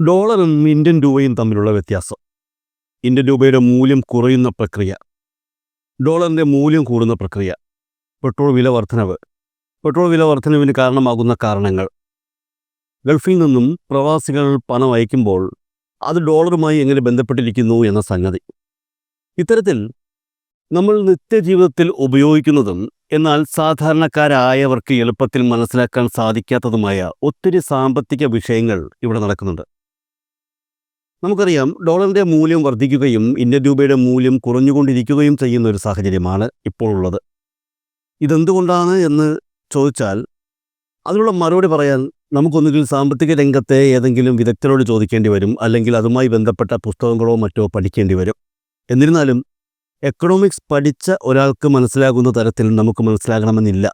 ഡോളറും ഇന്ത്യൻ രൂപയും തമ്മിലുള്ള വ്യത്യാസം. ഇന്ത്യൻ രൂപയുടെ മൂല്യം കുറയുന്ന പ്രക്രിയ. ഡോളറിന്റെ മൂല്യം കൂടുന്ന പ്രക്രിയ. പെട്രോൾ വില വർധനവ്. പെട്രോൾ വില വർധനവിന് കാരണമാകുന്ന കാരണങ്ങൾ. ഗൾഫിൽ നിന്നും പ്രവാസികൾ പണം അയക്കുമ്പോൾ അത് ഡോളറുമായി എങ്ങനെ ബന്ധപ്പെട്ടിരിക്കുന്നു എന്ന സംഗതി. ഇത്തരത്തിൽ നമ്മൾ നിത്യജീവിതത്തിൽ ഉപയോഗിക്കുന്നതും എന്നാൽ സാധാരണക്കാരായവർക്ക് എളുപ്പത്തിൽ മനസ്സിലാക്കാൻ സാധിക്കാത്തതുമായ ഒത്തിരി സാമ്പത്തിക വിഷയങ്ങൾ ഇവിടെ നടക്കുന്നുണ്ട്. നമുക്കറിയാം ഡോളറിന്റെ മൂല്യം വർദ്ധിക്കുകയും ഇന്ത്യൻ രൂപയുടെ മൂല്യം കുറഞ്ഞുകൊണ്ടിരിക്കുകയും ചെയ്യുന്ന ഒരു സാഹചര്യമാണ് ഇപ്പോൾ ഉള്ളത്. ഇതെന്തുകൊണ്ടാണ് എന്ന് ചോദിച്ചാൽ അതിനുള്ള മറുപടി പറയാൻ നമുക്കൊന്നുകിൽ സാമ്പത്തിക രംഗത്തെ ഏതെങ്കിലും വിദഗ്ധരോട് ചോദിക്കേണ്ടി വരും അല്ലെങ്കിൽ അതുമായി ബന്ധപ്പെട്ട പുസ്തകങ്ങളോ മറ്റോ പഠിക്കേണ്ടി വരും. എന്നിരുന്നാലും എക്കണോമിക്സ് പഠിച്ച ഒരാൾക്ക് മനസ്സിലാകുന്ന തരത്തിൽ നമുക്ക് മനസ്സിലാകണമെന്നില്ല.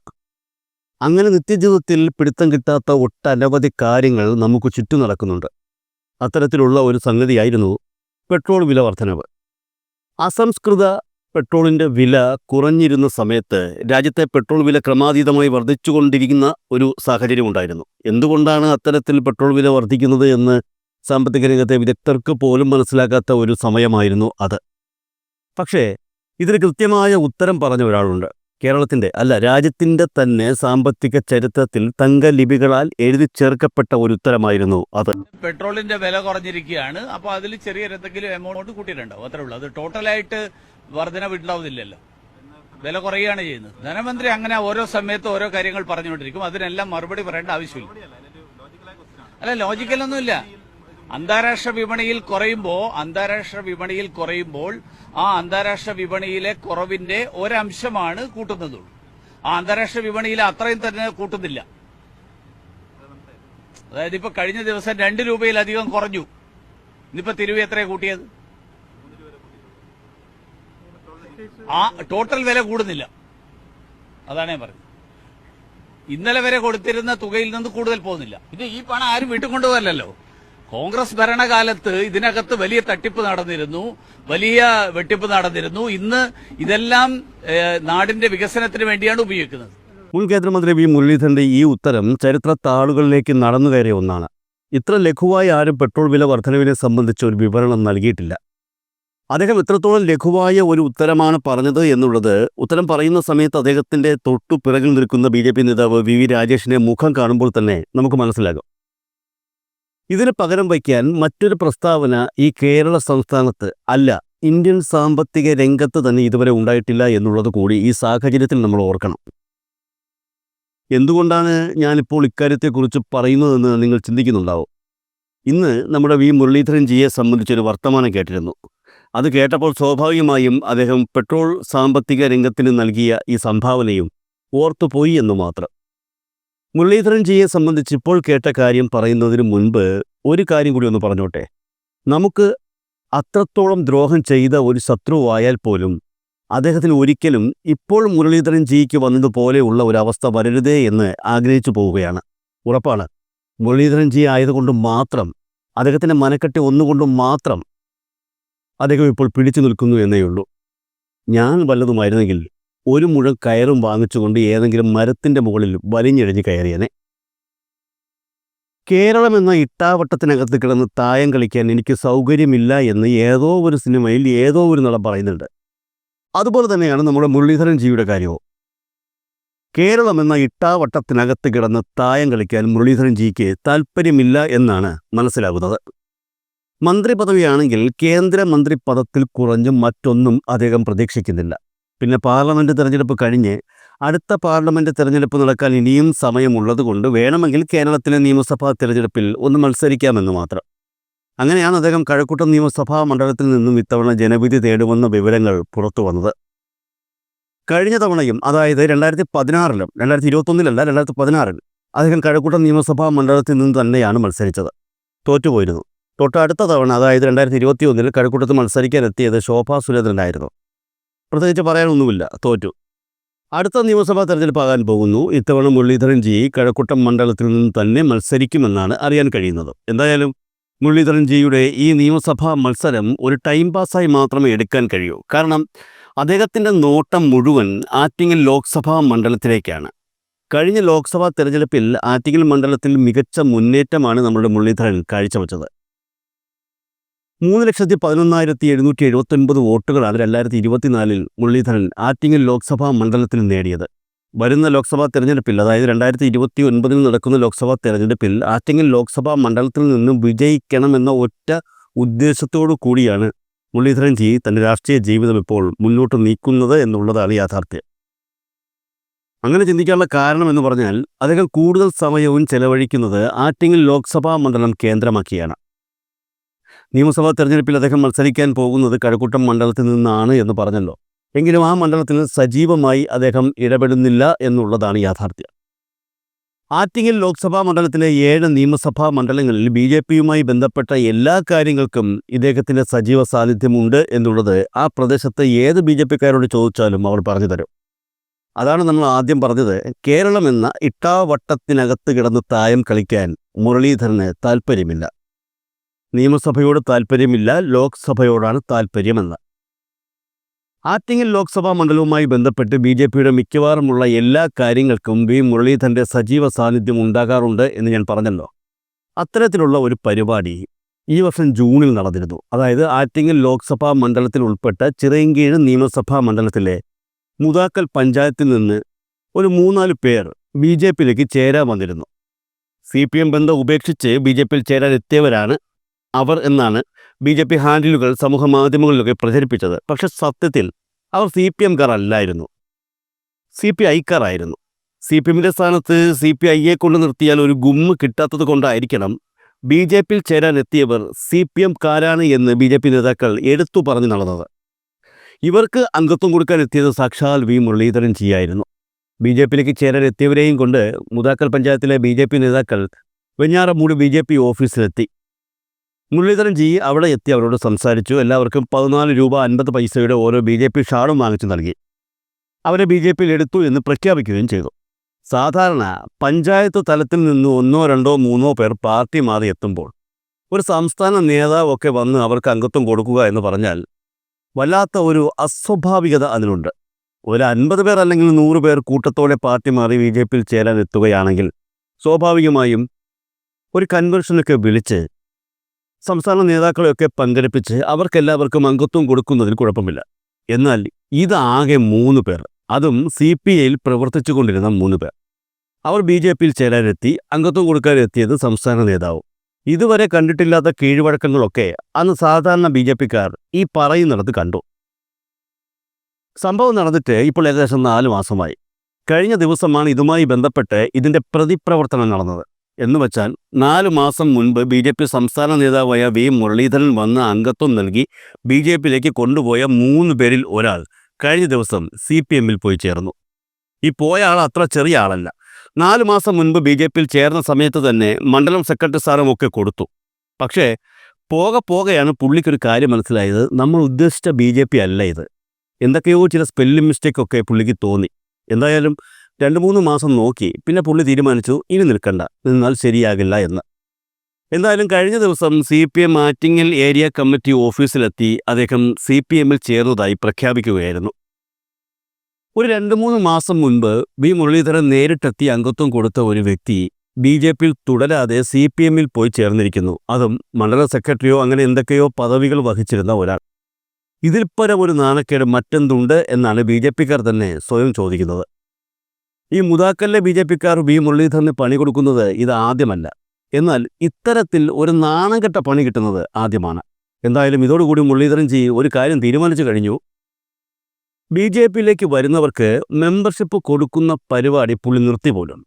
അങ്ങനെ നിത്യജീവിതത്തിൽ പിടുത്തം കിട്ടാത്ത ഒട്ടനവധി കാര്യങ്ങൾ നമുക്ക് ചുറ്റും നടക്കുന്നുണ്ട്. അത്തരത്തിലുള്ള ഒരു സംഗതിയായിരുന്നു പെട്രോൾ വില വർധനവ് അസംസ്കൃത പെട്രോളിന്റെ വില കുറഞ്ഞിരുന്ന സമയത്ത് രാജ്യത്തെ പെട്രോൾ വില ക്രമാതീതമായി വർദ്ധിച്ചുകൊണ്ടിരിക്കുന്ന ഒരു സാഹചര്യം ഉണ്ടായിരുന്നു. എന്തുകൊണ്ടാണ് അത്തരത്തിൽ പെട്രോൾ വില വർദ്ധിക്കുന്നത് എന്ന് സാമ്പത്തിക രംഗത്തെ വിദഗ്ധർക്ക് പോലും മനസ്സിലാക്കാത്ത ഒരു സമയമായിരുന്നു അത്. പക്ഷേ ഇതിന് കൃത്യമായ ഉത്തരം പറഞ്ഞ ഒരാളുണ്ട്. കേരളത്തിന്റെ അല്ല രാജ്യത്തിന്റെ തന്നെ സാമ്പത്തിക ചരിത്രത്തിൽ തങ്കലിപികളാൽ എഴുതി ചേർക്കപ്പെട്ട ഒരു ഉത്തരമായിരുന്നു അത്. പെട്രോളിന്റെ വില കുറഞ്ഞിരിക്കുകയാണ്. അപ്പോൾ അതിൽ ചെറിയ എന്തെങ്കിലും എമൗണ്ട് കൂട്ടിയിട്ടുണ്ടാവും. അത്രേ ഉള്ളൂ. അത് ടോട്ടലായിട്ട് വർധന ഉണ്ടാവുന്നില്ലല്ലോ വില കുറയുകയാണ് ചെയ്യുന്നത്. ധനമന്ത്രി അങ്ങനെ ഓരോ സമയത്ത് ഓരോ കാര്യങ്ങൾ പറഞ്ഞുകൊണ്ടിരിക്കും. അതിനെല്ലാം മറുപടി പറയേണ്ട ആവശ്യമില്ല. അല്ല ലോജിക്കലൊന്നുമില്ല അന്താരാഷ്ട്ര വിപണിയിൽ കുറയുമ്പോൾ അന്താരാഷ്ട്ര വിപണിയിൽ കുറയുമ്പോൾ ആ അന്താരാഷ്ട്ര വിപണിയിലെ കുറവിന്റെ ഒരംശമാണ് കൂട്ടുന്നതുള്ളൂ ആ അന്താരാഷ്ട്ര വിപണിയിൽ അത്രയും തന്നെ കൂട്ടുന്നില്ല. അതായത് ഇപ്പൊ കഴിഞ്ഞ ദിവസം രണ്ട് രൂപയിലധികം കുറഞ്ഞു. ഇന്നിപ്പോ തിരുവ് എത്രയാ കൂട്ടിയത്? ആ ടോട്ടൽ വില കൂടുന്നില്ല. അതാണ് ഞാൻ പറഞ്ഞത്. ഇന്നലെ വരെ കൊടുത്തിരുന്ന തുകയിൽ നിന്ന് കൂടുതൽ പോകുന്നില്ല. ഇത് ഈ പണം ആരും വീട്ടുകൊണ്ടുപോകല്ലോ കോൺഗ്രസ് ഭരണകാലത്ത് ഇതിനകത്ത് വലിയ തട്ടിപ്പ് നടന്നിരുന്നു വലിയ വെട്ടിപ്പ് നടന്നിരുന്നു. ഇന്ന് ഇതെല്ലാം നാടിന്റെ വികസനത്തിന് വേണ്ടിയാണ് ഉപയോഗിക്കുന്നത്. മുൻ കേന്ദ്രമന്ത്രി വി മുരളീധരന്റെ ഈ ഉത്തരം ചരിത്ര താളുകളിലേക്ക് നടന്നു കയറിയ ഒന്നാണ്. ഇത്ര ലഘുവായി ആരും പെട്രോൾ വില വർധനവിനെ സംബന്ധിച്ച് ഒരു വിവരണം നൽകിയിട്ടില്ല. അദ്ദേഹം എത്രത്തോളം ലഘുവായ ഒരു ഉത്തരമാണ് പറഞ്ഞത് എന്നുള്ളത് ഉത്തരം പറയുന്ന സമയത്ത് അദ്ദേഹത്തിന്റെ തൊട്ടു പിറകിൽ നിൽക്കുന്ന ബി നേതാവ് വി വി രാജേഷിന്റെ മുഖം കാണുമ്പോൾ തന്നെ നമുക്ക് മനസ്സിലാകും. ഇതിന് പകരം വയ്ക്കാൻ മറ്റൊരു പ്രസ്താവന ഈ കേരള സംസ്ഥാനത്ത് അല്ല. ഇന്ത്യൻ സാമ്പത്തിക രംഗത്ത് തന്നെ ഇതുവരെ ഉണ്ടായിട്ടില്ല എന്നുള്ളത് കൂടി ഈ സാഹചര്യത്തിൽ നമ്മൾ ഓർക്കണം. എന്തുകൊണ്ടാണ് ഞാനിപ്പോൾ ഇക്കാര്യത്തെക്കുറിച്ച് പറയുന്നതെന്ന് നിങ്ങൾ ചിന്തിക്കുന്നുണ്ടാവും? ഇന്ന് നമ്മുടെ വി. മുരളീധരൻ ജിയെ സംബന്ധിച്ചൊരു വർത്തമാനം കേട്ടിരുന്നു. അത് കേട്ടപ്പോൾ സ്വാഭാവികമായും അദ്ദേഹം പെട്രോൾ സാമ്പത്തിക രംഗത്തിന് നൽകിയ ഈ സംഭാവനയും ഓർത്തുപോയി എന്ന് മാത്രം. മുരളീധരൻ ജിയെ സംബന്ധിച്ച് ഇപ്പോൾ കേട്ട കാര്യം പറയുന്നതിന് മുൻപ് ഒരു കാര്യം കൂടി ഒന്ന് പറഞ്ഞോട്ടെ. നമുക്ക് അത്രത്തോളം ദ്രോഹം ചെയ്ത ഒരു ശത്രുവായാൽ പോലും അദ്ദേഹത്തിന് ഒരിക്കലും ഇപ്പോൾ മുരളീധരൻ ജിക്ക് വന്നതുപോലെയുള്ള അവസ്ഥ വരരുതേ എന്ന് ആഗ്രഹിച്ചു പോവുകയാണ്. ഉറപ്പാണ്. മുരളീധരൻ ജി ആയതുകൊണ്ട് മാത്രം അദ്ദേഹത്തിന്റെ മനക്കെട്ടി ഒന്നുകൊണ്ടും മാത്രം അദ്ദേഹം ഇപ്പോൾ പിടിച്ചു നിൽക്കുന്നു എന്നേയുള്ളൂ. ഞാൻ വല്ലതുമായിരുന്നെങ്കിൽ ഒരു മുഴം കയറും വാങ്ങിച്ചുകൊണ്ട് ഏതെങ്കിലും മരത്തിന്റെ മുകളിൽ വലിഞ്ഞിഴഞ്ഞ് കയറിയനെ. കേരളം എന്ന ഇട്ടാവട്ടത്തിനകത്ത് കിടന്ന് തായം കളിക്കാൻ എനിക്ക് സൗകര്യമില്ല എന്ന് ഏതോ ഒരു സിനിമയിൽ ഏതോ ഒരു നടൻ പറയുന്നുണ്ട്. അതുപോലെ തന്നെയാണ് നമ്മുടെ മുരളീധരൻ ജിയുടെ കാര്യവും. കേരളം എന്ന ഇട്ടാവട്ടത്തിനകത്ത് കിടന്ന് തായം കളിക്കാൻ മുരളീധരൻ ജിക്ക് താല്പര്യമില്ല എന്നാണ് മനസ്സിലാകുന്നത്. മന്ത്രി പദവിയാണെങ്കിൽ കേന്ദ്രമന്ത്രി പദത്തിൽ കുറഞ്ഞും മറ്റൊന്നും അദ്ദേഹം പ്രതീക്ഷിക്കുന്നില്ല. പിന്നെ പാർലമെന്റ് തിരഞ്ഞെടുപ്പ് കഴിഞ്ഞ് അടുത്ത പാർലമെന്റ് തിരഞ്ഞെടുപ്പ് നടക്കാൻ ഇനിയും സമയമുള്ളതുകൊണ്ട് വേണമെങ്കിൽ കേരളത്തിലെ നിയമസഭാ തിരഞ്ഞെടുപ്പിൽ ഒന്ന് മത്സരിക്കാമെന്ന് മാത്രം. അങ്ങനെയാണ് അദ്ദേഹം കഴക്കൂട്ടം നിയമസഭാ മണ്ഡലത്തിൽ നിന്നും ഇത്തവണ ജനവിധി തേടുമെന്ന വിവരങ്ങൾ പുറത്തു വന്നത്. കഴിഞ്ഞ തവണയും അതായത് രണ്ടായിരത്തി പതിനാറിലും രണ്ടായിരത്തി ഇരുപത്തൊന്നിലല്ല രണ്ടായിരത്തി പതിനാറിൽ അദ്ദേഹം കഴക്കൂട്ടം നിയമസഭാ മണ്ഡലത്തിൽ നിന്ന് തന്നെയാണ് മത്സരിച്ചത്. തോറ്റുപോയിരുന്നു. തൊട്ടടുത്ത തവണ അതായത് രണ്ടായിരത്തി ഇരുപത്തി ഒന്നിൽ കഴക്കൂട്ടത്ത് മത്സരിക്കാനെത്തിയത് ശോഭാ സുരേന്ദ്രനായിരുന്നു. പ്രത്യേകിച്ച് പറയാനൊന്നുമില്ല. തോറ്റു. അടുത്ത നിയമസഭാ തെരഞ്ഞെടുപ്പാകാൻ പോകുന്നു. ഇത്തവണ മുരളീധരൻ ജി കഴക്കൂട്ടം മണ്ഡലത്തിൽ നിന്ന് തന്നെ മത്സരിക്കുമെന്നാണ് അറിയാൻ കഴിയുന്നത്. എന്തായാലും മുരളീധരൻ ജിയുടെ ഈ നിയമസഭാ മത്സരം ഒരു ടൈം പാസ്സായി മാത്രമേ എടുക്കാൻ കഴിയൂ. കാരണം അദ്ദേഹത്തിന്റെ നോട്ടം മുഴുവൻ ആറ്റിങ്ങൽ ലോക്സഭാ മണ്ഡലത്തിലേക്കാണ്. കഴിഞ്ഞ ലോക്സഭാ തെരഞ്ഞെടുപ്പിൽ ആറ്റിങ്ങൽ മണ്ഡലത്തിൽ മികച്ച മുന്നേറ്റമാണ് നമ്മുടെ മുരളീധരൻ കാഴ്ചവെച്ചത്. മൂന്ന് ലക്ഷത്തി പതിനൊന്നായിരത്തി എഴുന്നൂറ്റി എഴുപത്തൊൻപത് വോട്ടുകളാണ് രണ്ടായിരത്തി ഇരുപത്തിനാലിൽ മുരളീധരൻ ആറ്റിങ്ങൽ ലോക്സഭാ മണ്ഡലത്തിൽ നേടിയത്. വരുന്ന ലോക്സഭാ തെരഞ്ഞെടുപ്പിൽ അതായത് രണ്ടായിരത്തി ഇരുപത്തി ഒൻപതിൽ നടക്കുന്ന ലോക്സഭാ തെരഞ്ഞെടുപ്പിൽ ആറ്റിങ്ങൽ ലോക്സഭാ മണ്ഡലത്തിൽ നിന്നും വിജയിക്കണമെന്ന ഒറ്റ ഉദ്ദേശത്തോടു കൂടിയാണ് മുരളീധരൻ ജി തന്റെ രാഷ്ട്രീയ ജീവിതം ഇപ്പോൾ മുന്നോട്ട് നീക്കുന്നത് എന്നുള്ളതാണ് യാഥാർത്ഥ്യം. അങ്ങനെ ചിന്തിക്കാനുള്ള കാരണം എന്ന് പറഞ്ഞാൽ അദ്ദേഹം കൂടുതൽ സമയവും ചെലവഴിക്കുന്നത് ആറ്റിങ്ങൽ ലോക്സഭാ മണ്ഡലം കേന്ദ്രമാക്കിയാണ്. നിയമസഭാ തെരഞ്ഞെടുപ്പിൽ അദ്ദേഹം മത്സരിക്കാൻ പോകുന്നത് കഴക്കൂട്ടം മണ്ഡലത്തിൽ നിന്നാണ് എന്ന് പറഞ്ഞല്ലോ. എങ്കിലും ആ മണ്ഡലത്തിൽ സജീവമായി അദ്ദേഹം ഇടപെടുന്നില്ല എന്നുള്ളതാണ് യാഥാർത്ഥ്യം. ആറ്റിങ്ങൽ ലോക്സഭാ മണ്ഡലത്തിലെ ഏഴ് നിയമസഭാ മണ്ഡലങ്ങളിൽ ബി ജെ പിയുമായി ബന്ധപ്പെട്ട എല്ലാ കാര്യങ്ങൾക്കും ഇദ്ദേഹത്തിന്റെ സജീവ സാന്നിധ്യമുണ്ട് എന്നുള്ളത് ആ പ്രദേശത്തെ ഏത് ബി ജെ പിക്കാരോട് ചോദിച്ചാലും അവർ പറഞ്ഞു തരും. അതാണ് നമ്മൾ ആദ്യം പറഞ്ഞത്. കേരളം എന്ന ഇട്ടാവട്ടത്തിനകത്ത് കിടന്ന് തായം കളിക്കാൻ മുരളീധരന് താല്പര്യമില്ല. നിയമസഭയോട് താല്പര്യമില്ല ലോക്സഭയോടാണ് താല്പര്യമെന്ന് ആറ്റിങ്ങൽ ലോക്സഭാ മണ്ഡലവുമായി ബന്ധപ്പെട്ട് ബി ജെ പിയുടെ മിക്കവാറുമുള്ള എല്ലാ കാര്യങ്ങൾക്കും വി. മുരളീധരന്റെ സജീവ സാന്നിധ്യം ഉണ്ടാകാറുണ്ട് എന്ന് ഞാൻ പറഞ്ഞല്ലോ. അത്തരത്തിലുള്ള ഒരു പരിപാടി ഈ വർഷം ജൂണിൽ നടന്നിരുന്നു. അതായത് ആറ്റിങ്ങൽ ലോക്സഭാ മണ്ഡലത്തിൽ ഉൾപ്പെട്ട ചിറയൻകീഴ് നിയമസഭാ മണ്ഡലത്തിലെ മുതാക്കൽ പഞ്ചായത്തിൽ നിന്ന് ഒരു മൂന്നാൽ പേർ ബി ജെ പിയിലേക്ക് ചേരാൻ വന്നിരുന്നു. സി പി എം ബന്ധം ഉപേക്ഷിച്ച് ബി ജെ പിയിൽ ചേരാൻ എത്തിയവരാണ് അവർ എന്നാണ് ബി ജെ പി ഹാൻഡിലുകൾ സമൂഹ മാധ്യമങ്ങളിലൊക്കെ പ്രചരിപ്പിച്ചത്. പക്ഷെ സത്യത്തിൽ അവർ സി പി എംകാർ അല്ലായിരുന്നു. സി പി ഐക്കാരായിരുന്നു സി പി എമ്മിന്റെ സ്ഥാനത്ത് സി പി ഐയെ കൊണ്ട് നിർത്തിയാൽ ഒരു ഗുമ്മ് കിട്ടാത്തത് കൊണ്ടായിരിക്കണം ബി ജെ പിയിൽ ചേരാൻ എത്തിയവർ സി പി എംകാരാണ് എന്ന് ബി ജെ പി നേതാക്കൾ എടുത്തു പറഞ്ഞു നടന്നത്. ഇവർക്ക് അംഗത്വം കൊടുക്കാൻ എത്തിയത് സാക്ഷാൽ വി മുരളീധരൻ ജിയായിരുന്നു ബി ജെ പിയിലേക്ക് ചേരാൻ എത്തിയവരെയും കൊണ്ട് മുതാക്കൽ പഞ്ചായത്തിലെ ബി ജെ പി നേതാക്കൾ വെഞ്ഞാറമൂട് ബി ജെ പി ഓഫീസിലെത്തി. മുരളീധരൻ ജി അവിടെ എത്തി അവരോട് സംസാരിച്ചു. എല്ലാവർക്കും പതിനാല് രൂപ അൻപത് പൈസയുടെ ഓരോ ബി ജെ പി ഷാളും വാങ്ങിച്ചു നൽകി. അവരെ ബി ജെ പിയിൽ എടുത്തു എന്ന് പ്രഖ്യാപിക്കുകയും ചെയ്തു. സാധാരണ പഞ്ചായത്ത് തലത്തിൽ നിന്ന് ഒന്നോ രണ്ടോ മൂന്നോ പേർ പാർട്ടി മാറി എത്തുമ്പോൾ ഒരു സംസ്ഥാന നേതാവൊക്കെ വന്ന് അവർക്ക് അംഗത്വം കൊടുക്കുക എന്ന് പറഞ്ഞാൽ വല്ലാത്ത ഒരു അസ്വാഭാവികത അതിനുണ്ട്. ഒരു അൻപത് പേർ അല്ലെങ്കിൽ നൂറ് പേർ കൂട്ടത്തോടെ പാർട്ടി മാറി ബി ജെ പിയിൽ ചേരാൻ എത്തുകയാണെങ്കിൽ സ്വാഭാവികമായും ഒരു കൺവെൻഷനൊക്കെ വിളിച്ച് സംസ്ഥാന നേതാക്കളെയൊക്കെ പങ്കെടുപ്പിച്ച് അവർക്കെല്ലാവർക്കും അംഗത്വം കൊടുക്കുന്നതിൽ കുഴപ്പമില്ല. എന്നാൽ ഇതാകെ മൂന്ന് പേർ. അതും സി പി ഐയിൽ പ്രവർത്തിച്ചു കൊണ്ടിരുന്ന മൂന്ന് പേർ. അവർ ബി ജെ പിയിൽ ചേരാനെത്തി അംഗത്വം കൊടുക്കാനെത്തിയത് സംസ്ഥാന നേതാവ്. ഇതുവരെ കണ്ടിട്ടില്ലാത്ത കീഴ്വഴക്കങ്ങളൊക്കെ അന്ന് സാധാരണ ബി ജെ പിക്കാർ ഈ പറയുന്നിടത്ത് കണ്ടു. സംഭവം നടന്നിട്ട് ഇപ്പോൾ ഏകദേശം നാല് മാസമായി. കഴിഞ്ഞ ദിവസമാണ് ഇതുമായി ബന്ധപ്പെട്ട് ഇതിന്റെ പ്രതിപ്രവർത്തനം നടന്നത്. എന്ന് വച്ചാൽ നാല് മാസം മുൻപ് ബി ജെ പി സംസ്ഥാന നേതാവായ വി മുരളീധരൻ വന്ന അംഗത്വം നൽകി ബി ജെ പിയിലേക്ക് കൊണ്ടുപോയ മൂന്ന് പേരിൽ ഒരാൾ കഴിഞ്ഞ ദിവസം സി പി എമ്മിൽ പോയി ചേർന്നു. ഈ പോയ ആൾ അത്ര ചെറിയ ആളല്ല. നാല് മാസം മുൻപ് ബി ജെ പിയിൽ ചേർന്ന സമയത്ത് തന്നെ മണ്ഡലം സെക്രട്ടറി സ്ഥാനം ഒക്കെ കൊടുത്തു. പക്ഷേ പോകെ പോകെയാണ് പുള്ളിക്കൊരു കാര്യം മനസ്സിലായത്. നമ്മൾ ഉദ്ദേശിച്ച ബി ജെ പി അല്ല ഇത്. എന്തൊക്കെയോ ചില സ്പെല്ലിംഗ് മിസ്റ്റേക്കൊക്കെ പുള്ളിക്ക് തോന്നി. എന്തായാലും രണ്ട് മൂന്ന് മാസം നോക്കി പിന്നെ പുള്ളി തീരുമാനിച്ചു ഇനി നിൽക്കണ്ട നിന്നാൽ ശരിയാകില്ല എന്ന്. എന്തായാലും കഴിഞ്ഞ ദിവസം C P M Attingal area committee ഓഫീസിലെത്തി അദ്ദേഹം സി പി എമ്മിൽ ചേർന്നതായി പ്രഖ്യാപിക്കുകയായിരുന്നു. ഒരു രണ്ട് മൂന്ന് മാസം മുൻപ് വി മുരളീധരൻ നേരിട്ടെത്തി അംഗത്വം കൊടുത്ത ഒരു വ്യക്തി ബി ജെ പിയിൽ തുടരാതെ സി പി എമ്മിൽ പോയി ചേർന്നിരിക്കുന്നു. അതും മണ്ഡല സെക്രട്ടറിയോ അങ്ങനെ എന്തൊക്കെയോ പദവികൾ വഹിച്ചിരുന്ന ഒരാൾ. ഇതിൽ പരം ഒരു നാണക്കേട് മറ്റെന്തുണ്ട് എന്നാണ് ബി ജെ പിക്കാർ തന്നെ സ്വയം ചോദിക്കുന്നത്. ഈ മുതാക്കലിലെ ബി ജെ പിക്കാർ വി മുരളീധരന് പണി കൊടുക്കുന്നത് ഇത് ആദ്യമല്ല. എന്നാൽ ഇത്തരത്തിൽ ഒരു നാണംകെട്ട പണി കിട്ടുന്നത് ആദ്യമാണ്. എന്തായാലും ഇതോടുകൂടി മുരളീധരൻ ജി ഒരു കാര്യം തീരുമാനിച്ചു കഴിഞ്ഞു. ബി ജെ പിയിലേക്ക് വരുന്നവർക്ക് മെമ്പർഷിപ്പ് കൊടുക്കുന്ന പരിപാടി പുള്ളി നിർത്തി പോലും.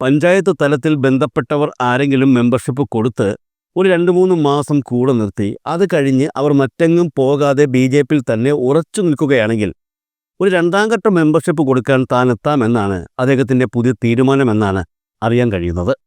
പഞ്ചായത്ത് തലത്തിൽ ബന്ധപ്പെട്ടവർ ആരെങ്കിലും മെമ്പർഷിപ്പ് കൊടുത്ത് ഒരു രണ്ട് മൂന്ന് മാസം കൂടെ നിർത്തി അത് കഴിഞ്ഞ് അവർ മറ്റെങ്ങും പോകാതെ ബി ജെ പിയിൽ തന്നെ ഉറച്ചു നിൽക്കുകയാണെങ്കിൽ ഒരു രണ്ടാം ഘട്ട മെമ്പർഷിപ്പ് കൊടുക്കാൻ താൻ എത്താമെന്നാണ് അദ്ദേഹത്തിന്റെ പുതിയ തീരുമാനമെന്നാണ് അറിയാൻ കഴിയുന്നത്.